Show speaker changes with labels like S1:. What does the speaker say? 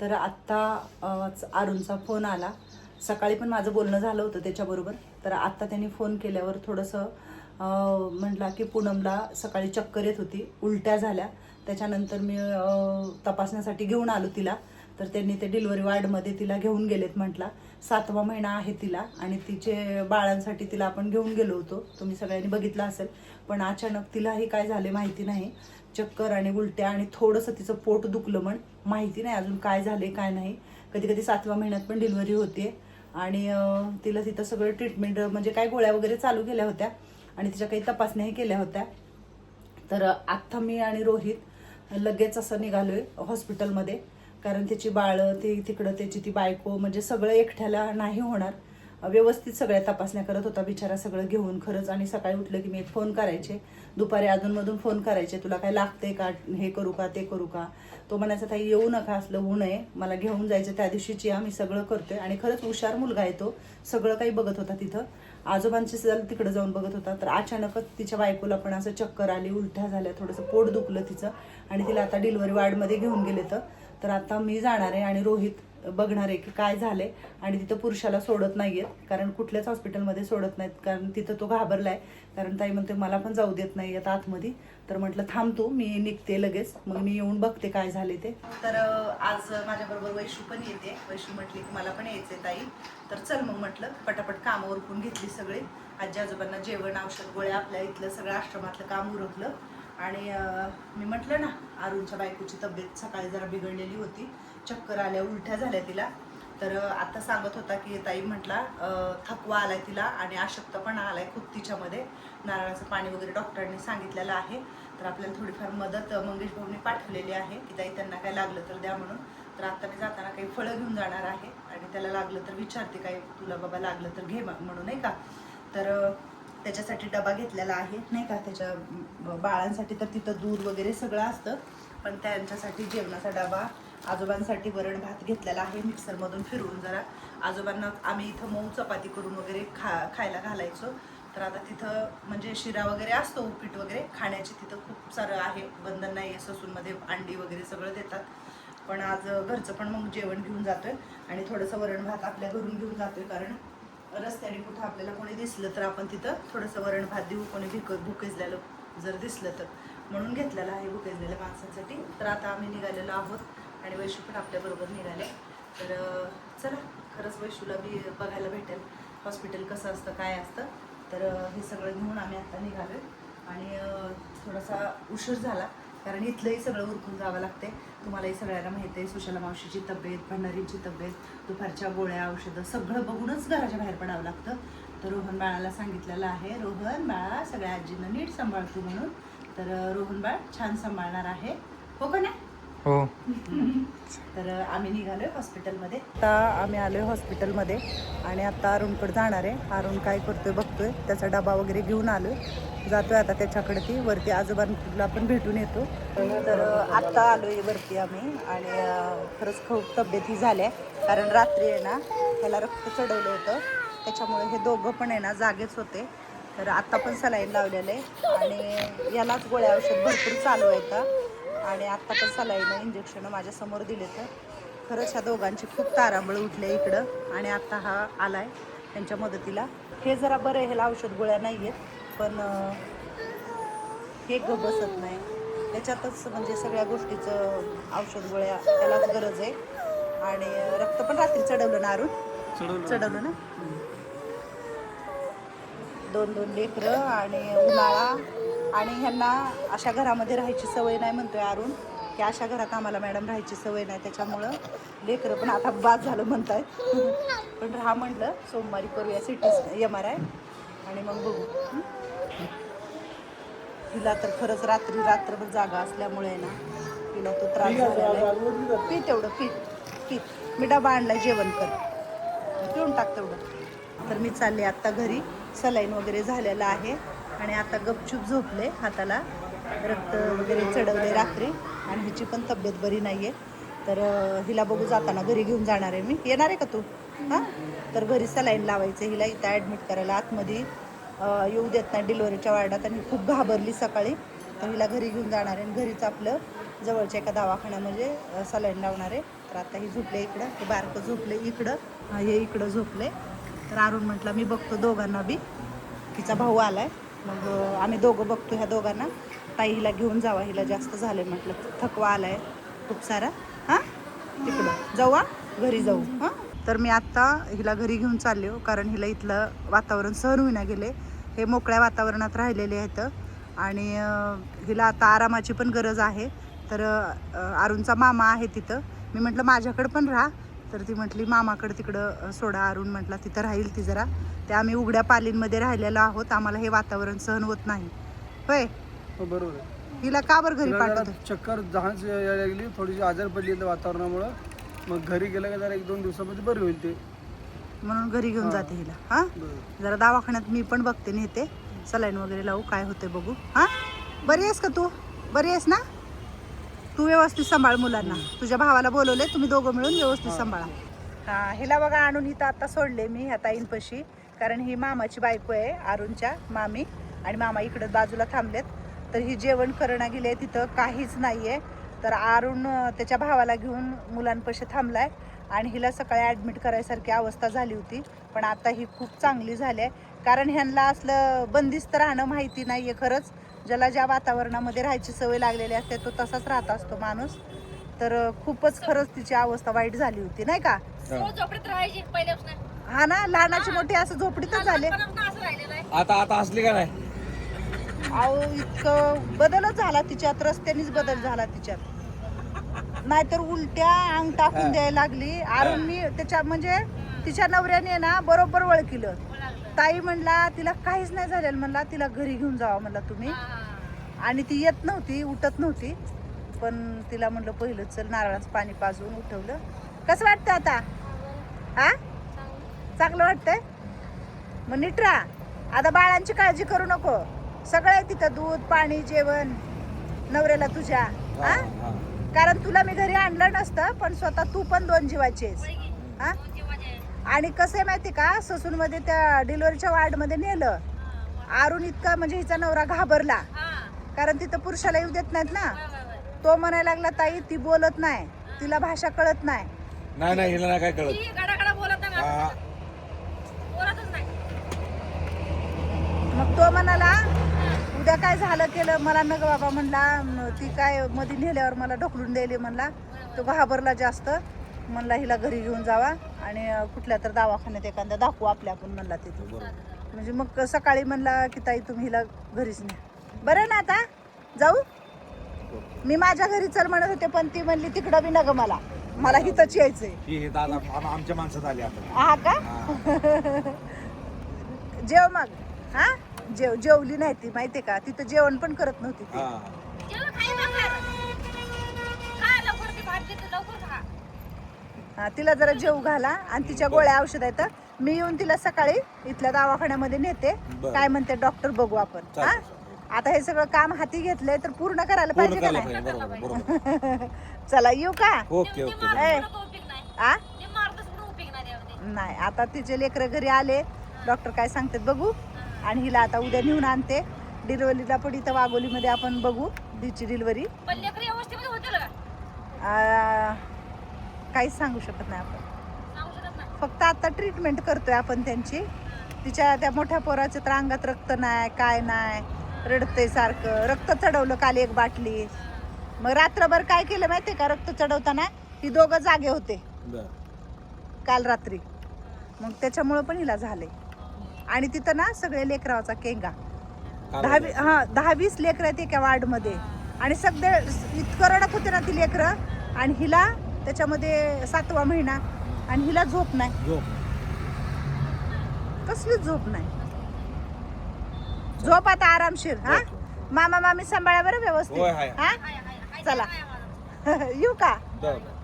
S1: तर आत्ता अरुणचा फोन आला. सकाळी पण माझं बोलणं झालं होतं त्याच्याबरोबर. तर आत्ता त्यांनी फोन केल्यावर थोडंसं म्हटला की पूनमला सकाळी चक्कर येत होती उलट्या झाल्या. त्याच्यानंतर मी तपासण्यासाठी घेऊन आलो तिला. तर त्यांनी ते डिलिव्हरी वार्डमध्ये तिला घेऊन गेलेत म्हटला. सातवा महिना आहे तिला आणि तिचे बाळांसाठी तिला आपण घेऊन गेलो होतो. तुम्ही सगळ्यांनी बघितलं असेल. पण अचानक तिलाही काय झाले माहिती नाही. चक्कर आणि उलट्या आणि थोडंसं तिचं पोट दुखलं म्हण. माहिती नाही अजून काय झाले काय नाही. कधी कधी सातव्या महिन्यात पण डिलिव्हरी होते. आणि तिला तिथं सगळं ट्रीटमेंट म्हणजे काय गोळ्या वगैरे चालू केल्या होत्या आणि तिच्या काही तपासण्याही केल्या होत्या. तर आत्ता मी आणि रोहित लगेच असं निघालोय हॉस्पिटलमध्ये कारण त्याची बाळं ते तिकडं त्याची ती बायको म्हणजे सगळं एकट्याला नाही होणार. व्यवस्थित सगळ्या तपासण्या करत होता. बिचारा सगळं घेऊन खरंच आणि सकाळी उठलं की मी एक फोन करायचे. दुपारी अधूनमधून फोन करायचे. तुला काय लागते का? हे करू का? ते करू का? तो म्हणायचा ताई येऊ नका. असलं होऊ नये मला घेऊन जायचं त्या दिवशीची आम्ही सगळं करतोय. आणि खरंच हुशार मुलगा आहे तो. सगळं काही बघत होता तिथं. आजोबांची सुद्धा तिकडे जाऊन बघत होता. तर अचानकच तिच्या बायकोला पण असं चक्कर आली उलट्या झाल्या. थोडंसं पोट दुखलं तिचं. आणि तिला आता डिलिव्हरी वार्डमध्ये घेऊन गेले तर आता मी जाणार आहे आणि रोहित बघणार आहे की काय झालंय. आणि तिथं पुरुषाला सोडत नाहीयेत. कारण कुठल्याच हॉस्पिटलमध्ये सोडत नाहीत. कारण तिथं तो घाबरलाय. कारण ताई म्हणते मला पण जाऊ देत नाही आता आतमध्ये. तर म्हटलं थांब तू मी निघते लगेच. मग मी येऊन बघते काय झाले ते. तर आज माझ्याबरोबर वैशू पण येते. वैशू म्हटली की मला पण यायचंय ताई. तर चल मग म्हटलं पटापट कामं उरकून घेतली सगळे. आजी आजोबांना जेवण औषध गोळ्या आपल्या इथलं सगळं आश्रमातलं काम उरकलं. आणि मी म्हटलं ना अरुणच्या बायकोची तब्येत सकाळी जरा बिघडलेली होती. चक्कर आल्या उलट्या झाल्या तिला. तर आता सांगत होता की ताई म्हटला थकवा आलाय तिला आणि अशक्तपणा आलाय खूप तिच्यामध्ये. नारळाचं पाणी वगैरे डॉक्टरांनी सांगितलेलं आहे. तर आपल्याला थोडीफार मदत मंगेश भाऊनी पाठवलेली आहे की ताई त्यांना काय लागलं तर द्या म्हणून. तर आता मी जाताना काही फळं घेऊन जाणार आहे आणि त्याला लागलं तर विचारते काय तुला बाबा लागलं तर घे मग म्हणून नाही का? तर त्याच्यासाठी डबा घेतलेला आहे नाही का? त्याच्या बाळांसाठी तर तिथं दूध वगैरे सगळं असतं. पण त्यांच्यासाठी जेवणाचा डबा आजोबांसाठी वरण भात घेतलेला आहे मिक्सरमधून फिरवून जरा. आजोबांना आम्ही इथं मऊ चपाती करून वगैरे खा खायला घालायचो. तर आता तिथं म्हणजे शिरा वगैरे असतो उपीट वगैरे खाण्याची तिथं खूप सारं आहे. बंधन नाही आहे ससूनमध्ये अंडी वगैरे सगळं देतात. पण आज घरचं पण मग जेवण घेऊन जातोय आणि थोडंसं वरण भात आपल्या घरून घेऊन जातोय कारण रस्त्याने कुठं आपल्याला कोणी दिसलं तर आपण तिथं थोडंसं वरण भात देऊ कोणी भिक भुकेजलेलं जर दिसलं तर. म्हणून घेतलेलं आहे भुकेजलेल्या माणसांसाठी. तर आता आम्ही निघालेलो आहोत आणि वैशू पण आपल्याबरोबर निघाले. तर चला खरंच वैशूला बी बघायला भेटेल. हॉस्पिटल कसं असतं काय असतं. तर हे सगळं घेऊन आम्ही आता निघालो आणि थोडासा उशीर झाला कारण इथलंही सगळं उरकून जावं लागते तुम्हालाही सगळ्यांना माहिती आहे सुशाला मावशीची तब्येत भंडारींची तब्येत दुपारच्या गोळ्या औषधं सगळं बघूनच घराच्या बाहेर पडावं लागतं. तर रोहन बाळाला सांगितलेलं आहे रोहन बाळा सगळ्या आजींना नीट सांभाळतो म्हणून. तर रोहन बाळ छान सांभाळणार आहे. हो का नाही?
S2: हो.
S1: तर आम्ही निघालोय हॉस्पिटलमध्ये. आता आम्ही आलोय हॉस्पिटलमध्ये आणि आता अरुणकडे जाणार आहे. अरुण काय करतोय बघतोय. त्याचा डबा वगैरे घेऊन आलोय. जातोय आता त्याच्याकडे ती वरती आजोबांना पण भेटून येतो. तर आत्ता आलोय वरती आम्ही आणि खरंच खूप तब्येती झाल्या. कारण रात्री आहे ना त्याला रक्त चढवलं होतं. त्याच्यामुळे हे दोघं पण आहे ना जागेच होते. तर आत्ता पण सलाईन लावलेलं आहे. आणि यालाच गोळ्या औषध भरपूर चालू आहे का आणि आत्ता पण सलाईनं इंजेक्शन माझ्यासमोर दिले तर. खरंच ह्या दोघांची खूप तारांबळ उठले इकडं आणि आत्ता हा आलाय त्यांच्या मदतीला. हे जरा बरं आहे ह्याला औषध गोळ्या नाही आहेत पण हे ग बसत नाही. त्याच्यातच म्हणजे सगळ्या गोष्टीचं औषध गोळ्या त्यालाच गरज आहे. आणि रक्त पण रात्री चढवलं ना अरुण? चढवलं. ना? दोन दोन लेकरं आणि उन्हाळा. आणि ह्यांना अशा घरामध्ये राहायची सवय नाही म्हणतोय अरुण की अशा घरात आम्हाला मॅडम राहायची सवय नाही त्याच्यामुळं लेकरं पण आता बाद झालं म्हणतायत. पण राहा म्हटलं सोमवारी करूया सिटी एम आर आय आणि मग बघू? तिला तर खरंच रात्री रात्रभर जागा असल्यामुळे ना तिला तो त्रास झालेला. पी तेवढं पी पी. मी डबा आणलाय जेवण कर. पिऊन टाक तेवढं. तर मी चालले आत्ता घरी. सलाईन वगैरे झालेलं आहे. आणि आता गपचूप झोपले हाताला रक्त वगैरे चढवले रात्री. आणि हिची पण तब्येत बरी नाही आहे तर हिला बघू जाताना घरी घेऊन जाणार आहे मी. येणार आहे का तू? हां? तर घरी सलाईन लावायचं हिला इथं ॲडमिट करायला आतमध्ये येऊ देत नाही. डिलिव्हरीच्या वार्डात आणि खूप घाबरली सकाळी. तर हिला घरी घेऊन जाणार आहे. आणि घरीच आपलं जवळच्या एका दवाखान्यामध्ये म्हणजे, सलाईन लावणार आहे. तर आता ही झोपले इकडं. हे बारकं झोपले इकडं. हे इकडं झोपले. तर अरुण म्हटलं मी बघतो दोघांना बी. तिचा भाऊ आला आहे मग आम्ही दोघं बघतो ह्या दोघांना. ताई हिला घेऊन जावा हिला जास्त झालं आहे म्हटलं. थकवा आलाय खूप सारा. हां? तिकडं. जाऊ घरी जाऊ. हां? तर मी आत्ता हिला घरी घेऊन चालले हो कारण हिला इथलं वातावरण सहन होईना गेले. हे मोकळ्या वातावरणात राहिलेले आहेत. आणि हिला आता आरामाची पण गरज आहे. तर अरुणचा मामा आहे तिथं. मी म्हटलं माझ्याकडं पण राहा. तर ती म्हटली मामाकडं तिकडं सोडा अरुण म्हटला. तिथं राहील ती जरा. ते आम्ही उघड्या पालींमध्ये राहिलेलो आहोत. आम्हाला हे वातावरण सहन होत नाही. होय?
S2: हो बरोबर. आहे
S1: हिला का बरं घरी
S2: तिला जरा
S1: पाठवतो
S2: चक्कर जहाज यायला लागली. थोडीशी आजार पडली त्या वातावरणामुळं. मग घरी गेलं का जरा एक दोन दिवसामध्ये बरी होईल ते.
S1: म्हणून घरी घेऊन. जाते हिला. हा?
S2: बरोबर
S1: जरा दवाखान्यात मी पण बघते नेते. सलाईन वगैरे लावू काय होते बघू. हा? बरी आहेस का तू? बरी आहेस ना? तू व्यवस्थित सांभाळ मुलांना. तुझ्या भावाला बोलवले तुम्ही दोघं मिळून व्यवस्थित. सांभाळा. हा हिला बघा आणून इथं आता सोडले मी ह्या ताईंपाशी. कारण ही मामाची बायको आहे अरुणच्या मामी. आणि मामा इकडं बाजूला थांबलेत. तर ही जेवण करणं गेले तिथं काहीच नाहीये. तर अरुण त्याच्या भावाला घेऊन मुलांपाशी थांबलाय. आणि हिला सकाळी ॲडमिट करायसारखी अवस्था झाली होती. पण आता ही खूप चांगली झाली आहे. कारण ह्यांना असलं बंदिस्त राहणं माहिती नाहीये खरंच. ज्याला ज्या वातावरणामध्ये राहायची सवय लागलेली असते तो तसाच राहत असतो माणूस. तर खूपच खरंच तिची अवस्था वाईट झाली होती नाही का?
S3: हो, झोपडीत राहायची पहिल्यापासून.
S1: हा ना? लहानाची मोठी असं झोपडीतच झाले.
S4: आता आता असली का नाही?
S1: अहो इतकं बदलच झाला तिच्यात रस्त्यानेच बदल झाला तिच्यात. नाहीतर उलट्या अंग टाकून द्यायला लागली. अरुणनी त्याच्या म्हणजे तिच्या नवऱ्याने ना बरोबर ओळखलं. ताई म्हणला तिला काहीच नाही झालेलं म्हणला तिला घरी घेऊन जावा म्हणला तुम्ही. आणि ती येत नव्हती उठत नव्हती. पण तिला म्हणलं पहिलं चल नारळाचं पाणी पाजून उठवलं. कसं वाटतं आता? हा चांगलं. वाटतंय? मग नीट राहा. आता बाळांची काळजी करू नको. सगळं आहे तिथं दूध पाणी जेवण नवऱ्याला तुझ्या. हा कारण तुला मी घरी आणलं नसतं पण स्वतः तू पण दोन जीवाची आहेस. हा आणि कसं आहे माहिती का? ससूनमध्ये त्या डिलिव्हरीच्या वार्डमध्ये नेलं. आरून इतका म्हणजे हिचा नवरा घाबरला. कारण तिथं पुरुषाला येऊ देत नाहीत ना. तो म्हणायला लागला ताई ती बोलत नाही. तिला भाषा कळत नाही.
S4: नाही नाही हिला नाही काय कळत.
S3: ती गडागडा बोलत नाही
S4: हा.
S3: माझ्यासोबत. बोलतच नाही.
S1: मग तो म्हणाला उद्या काय झालं केलं? मला नग बाबा म्हणला ती काय मध्ये नेल्यावर मला ढकलून द्यायली म्हणला. तो घाबरला जास्त. म्हणला हिला घरी घेऊन जावा. आणि कुठल्या तर दवाखान्यात एखाद्या दाखवू आपल्या आपण म्हणला तिथे. म्हणजे मग सकाळी म्हणला की ताई तुम्ही हिला घरीच न्या. बरं ना आता? जाऊ? मी माझ्या घरी चल म्हणत होते पण ती म्हणली तिकडं बी नग मला. मला हिथंच यायचंय.
S4: आमच्या माणसात आली आता.
S1: हा का. जेव मग. हा? जेव जेवली नाही ती माहितीये का? तिथं जेवण पण करत नव्हती ती. तिला जरा जेव घाला आणि तिच्या गोळ्या औषध आहेत. मी येऊन तिला सकाळी इथल्या दवाखान्यामध्ये नेते.
S4: बरं.
S1: काय म्हणते डॉक्टर बघू आपण. हा?
S4: चालेल.
S1: आता हे सगळं काम हाती घेतलंय तर पूर्ण करायला
S4: पूर्ण
S1: पाहिजे का
S4: करायला
S1: नाही?
S4: पाहिजे बरोबर बरोबर.
S1: चला येऊ का?
S4: ओके ओके
S1: ए. आ?
S3: नाही
S1: आता तिचे लेकरं घरी आले. डॉक्टर काय सांगतात बघू. आणि हिला आता उद्या नेऊन आणते. डिलिव्हरीला पण इथं वाघोलीमध्ये आपण बघू तिची डिलिव्हरी. काहीच सांगू शकत नाही आपण.
S3: सांगू शकत नाही.
S1: फक्त आता ट्रीटमेंट करतोय आपण त्यांची. तिच्या त्या मोठ्या पोराच्या तर अंगात रक्त नाही काय नाही. रडतंय सारखं. रक्त चढवलं काल एक बाटली. मग रात्रभर काय केलं माहितीये का? रक्त चढवताना ही दोघं जागे होते. काल रात्री. मग त्याच्यामुळं पण हिला झालंय. आणि तिथं ना सगळे लेकरावाचा केंगा. दहावी हा दहा वीस लेकरं आहेत एका वार्डमध्ये. आणि सगळे इतकं रडत होते ना ती लेकरं. आणि हिला त्याच्यामध्ये सातवा महिना आणि हिला झोप नाही
S4: झोप.
S1: कसलीच झोप नाही झोप आता आरामशीर हा मामा मामी सांभाळा बरं व्यवस्थित
S4: होय.
S1: हा चला. येऊ का
S4: बरं.